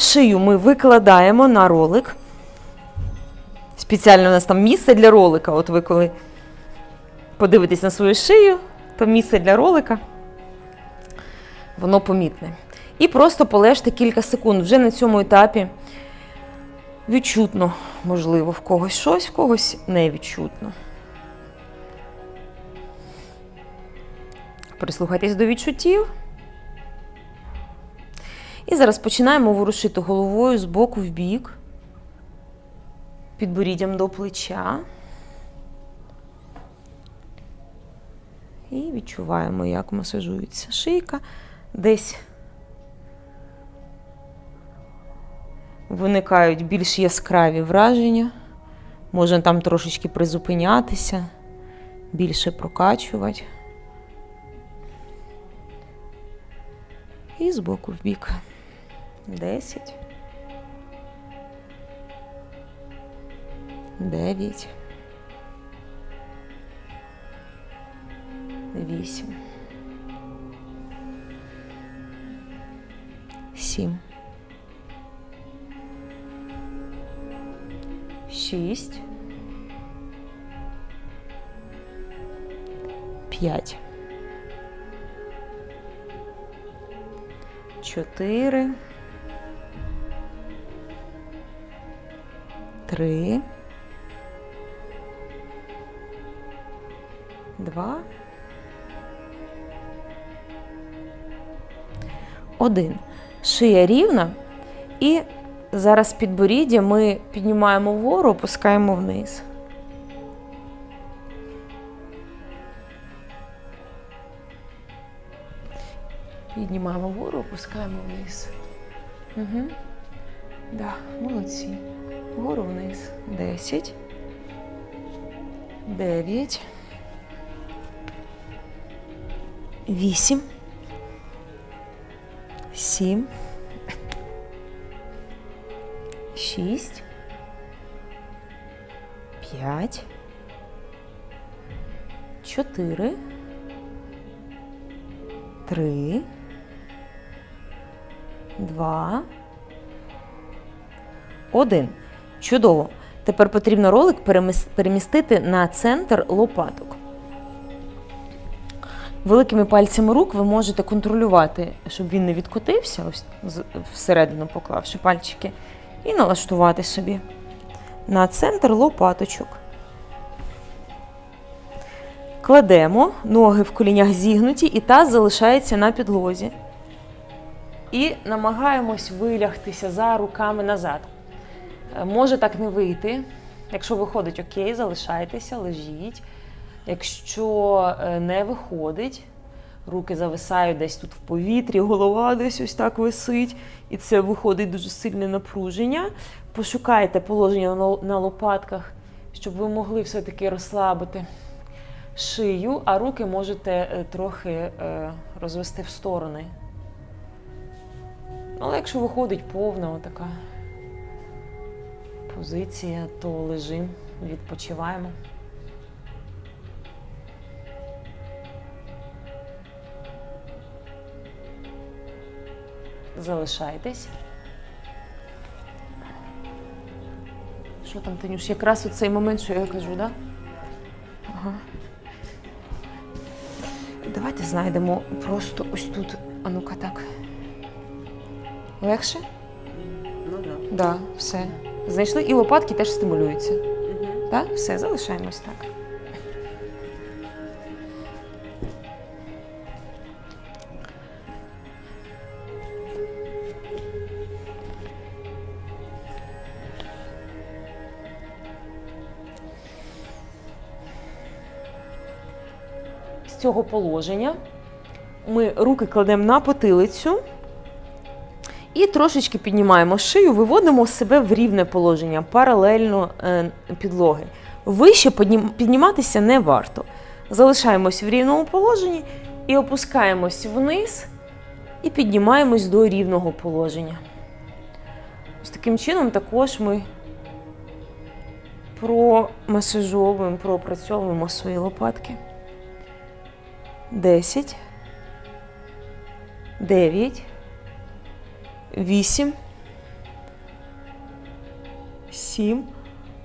Шию ми викладаємо на ролик. Спеціально у нас там місце для ролика. От ви коли подивитесь на свою шию, то місце для ролика, воно помітне. І просто полежте кілька секунд. Вже на цьому етапі відчутно, можливо, в когось щось, в когось не відчутно. Прислухайтесь до відчуттів. І зараз починаємо ворушити головою з боку в бік, підборіддям до плеча. І відчуваємо, як масажується шийка. Десь виникають більш яскраві враження. Можна там трошечки призупинятися, більше прокачувати. І з боку в бік. Десять. Дев'ять. Вісім. Сім. Шість. П'ять. Чотири. Три. Два. Один. Шия рівна. І зараз підборіддя ми піднімаємо вгору, опускаємо вниз. Піднімаємо вгору, опускаємо вниз. Угу. Да, молодці. Вгору вниз. Десять. Дев'ять. Вісім. Сім. Шість. П'ять. Чотири. Три. Два. Один. Чудово. Тепер потрібно ролик перемістити на центр лопаток. Великими пальцями рук ви можете контролювати, щоб він не відкотився, ось всередину поклавши пальчики, і налаштувати собі на центр лопаточок. Кладемо ноги в колінях зігнуті, і таз залишається на підлозі. І намагаємось вилягтися за руками назад. Е, Може так не вийти. Якщо виходить, окей, залишайтеся, лежіть. Якщо е, не виходить, руки зависають десь тут в повітрі, голова десь ось так висить, і це виходить дуже сильне напруження. Пошукайте положення на лопатках, щоб ви могли все-таки розслабити шию, а руки можете е, трохи розвести в сторони. Але якщо виходить повна така позиція, то лежимо, відпочиваємо. Залишайтесь. Що там, Танюш? Якраз у цей момент, що я кажу, так? Да? Ага. Давайте знайдемо просто ось тут. А ну-ка так. Легше? Ну да. Да, все. Знайшли і лопатки теж стимулюються. Так? Все, залишаємось так. З цього положення ми руки кладемо на потилицю. І трошечки піднімаємо шию, виводимо себе в рівне положення, паралельно е, підлоги. Вище підніматися не варто. Залишаємось в рівному положенні і опускаємось вниз і піднімаємось до рівного положення. Ось таким чином також ми промасажовуємо, пропрацьовуємо свої лопатки. 10, 9, 8, сім.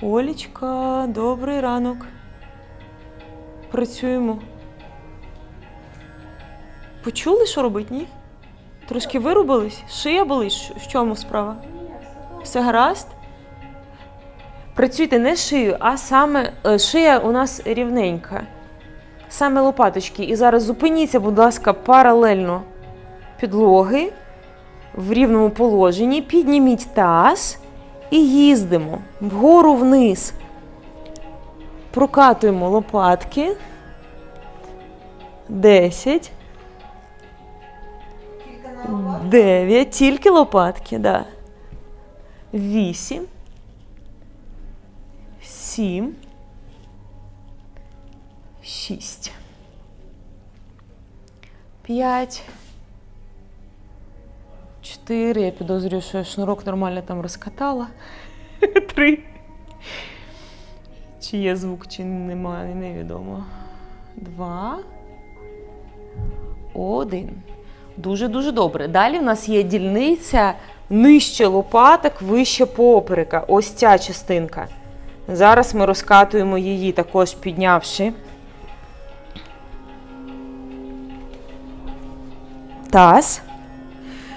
Олічка, добрий ранок. Працюємо. Почули, що робить, ні? Трошки вирубились? Шия болить? В чому справа? Все гаразд? Працюйте не шию, а саме е, шия у нас рівненька. Саме лопаточки. І зараз зупиніться, будь ласка, паралельно підлоги в рівному положенні. Підніміть таз і їздимо вгору вниз. Прокатуємо лопатки. 10. 9. Тільки лопатки, да. 8. 7. 6. 5. 4. Я підозрюю, що я шнурок нормально там розкатала. 3. Чи є звук, чи немає, невідомо. 2. 1. Дуже-дуже добре. Далі в нас є дільниця нижче лопаток, вище поперека. Ось ця частинка. Зараз ми розкатуємо її, також піднявши. Таз.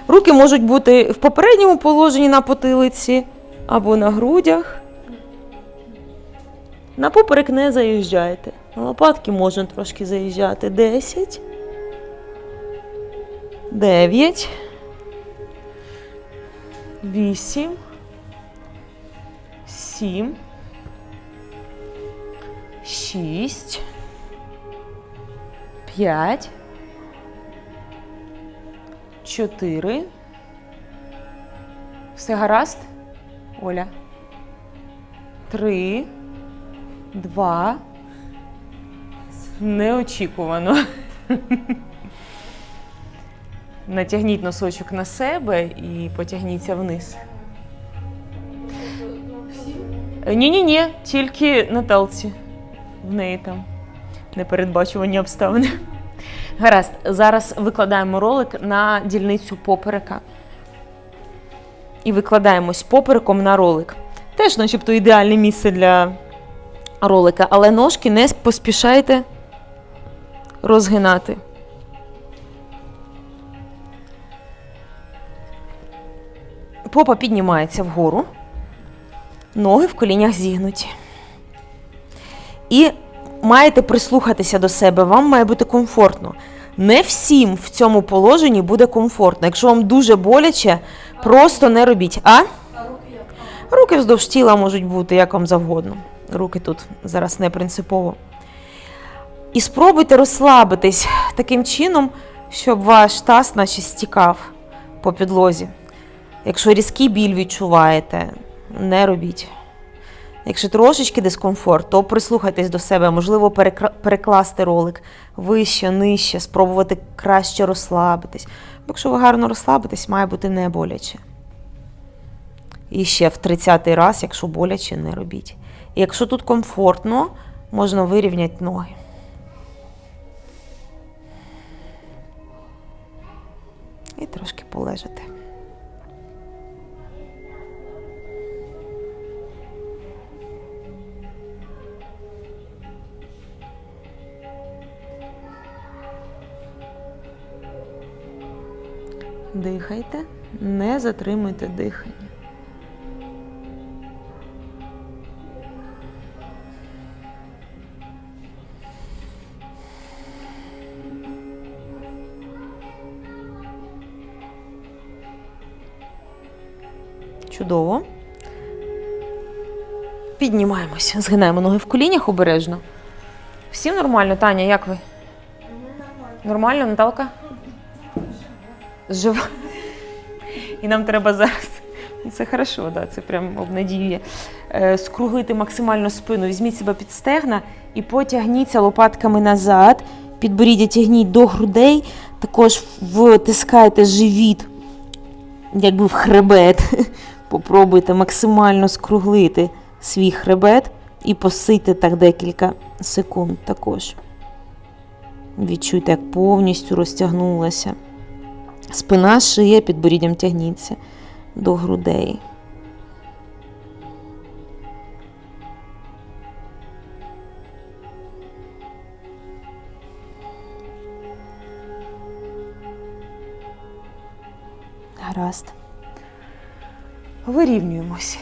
Руки можуть бути в попередньому положенні на потилиці або на грудях. На не заїжджайте. Лопатки можна трошки заїжджати. 10. 9. 8. 7. 6. 5. 4. Все гаразд? Оля. 3. 2. Неочікувано. Натягніть носочок на себе і потягніться вниз. Ні, ні, ні, тільки Наталці. В неї там непередбачувані обставини. Гаразд, зараз викладаємо ролик на дільницю поперека. І викладаємось попереком на ролик. Теж, начебто, ідеальне місце для ролика, але ножки не поспішайте розгинати. Попа піднімається вгору, ноги в колінях зігнуті. І маєте прислухатися до себе, вам має бути комфортно. Не всім в цьому положенні буде комфортно. Якщо вам дуже боляче, просто не робіть. А? Руки вздовж тіла можуть бути як вам завгодно. Руки тут зараз не принципово. І спробуйте розслабитись таким чином, щоб ваш таз наче стікав по підлозі. Якщо різкий біль відчуваєте, не робіть. Якщо трошечки дискомфорт, то прислухайтесь до себе, можливо, перекласти ролик вище, нижче, спробувати краще розслабитись. Бо якщо ви гарно розслабитесь, має бути не боляче. І ще в 30-й раз, якщо боляче, не робіть. І якщо тут комфортно, можна вирівняти ноги. І трошки полежати. Дихайте, не затримуйте дихання. Чудово. Піднімаємося, згинаємо ноги в колінях обережно. Всім нормально, Таня, як ви? Нормально, Наталка? Жива. І нам треба зараз. Це хорошо, да, це прям обнадіює. Е, скруглити максимально спину. Візьміть себе під стегна і потягніться лопатками назад. Підборіддя тягніть до грудей, також втискайте живіт, якби в хребет. Попробуйте максимально скруглити свій хребет і посидьте так декілька секунд також. Відчуйте, як повністю розтягнулася. Спина шиє під боріддям тягніться до грудей. Гаразд. Вирівнюємось.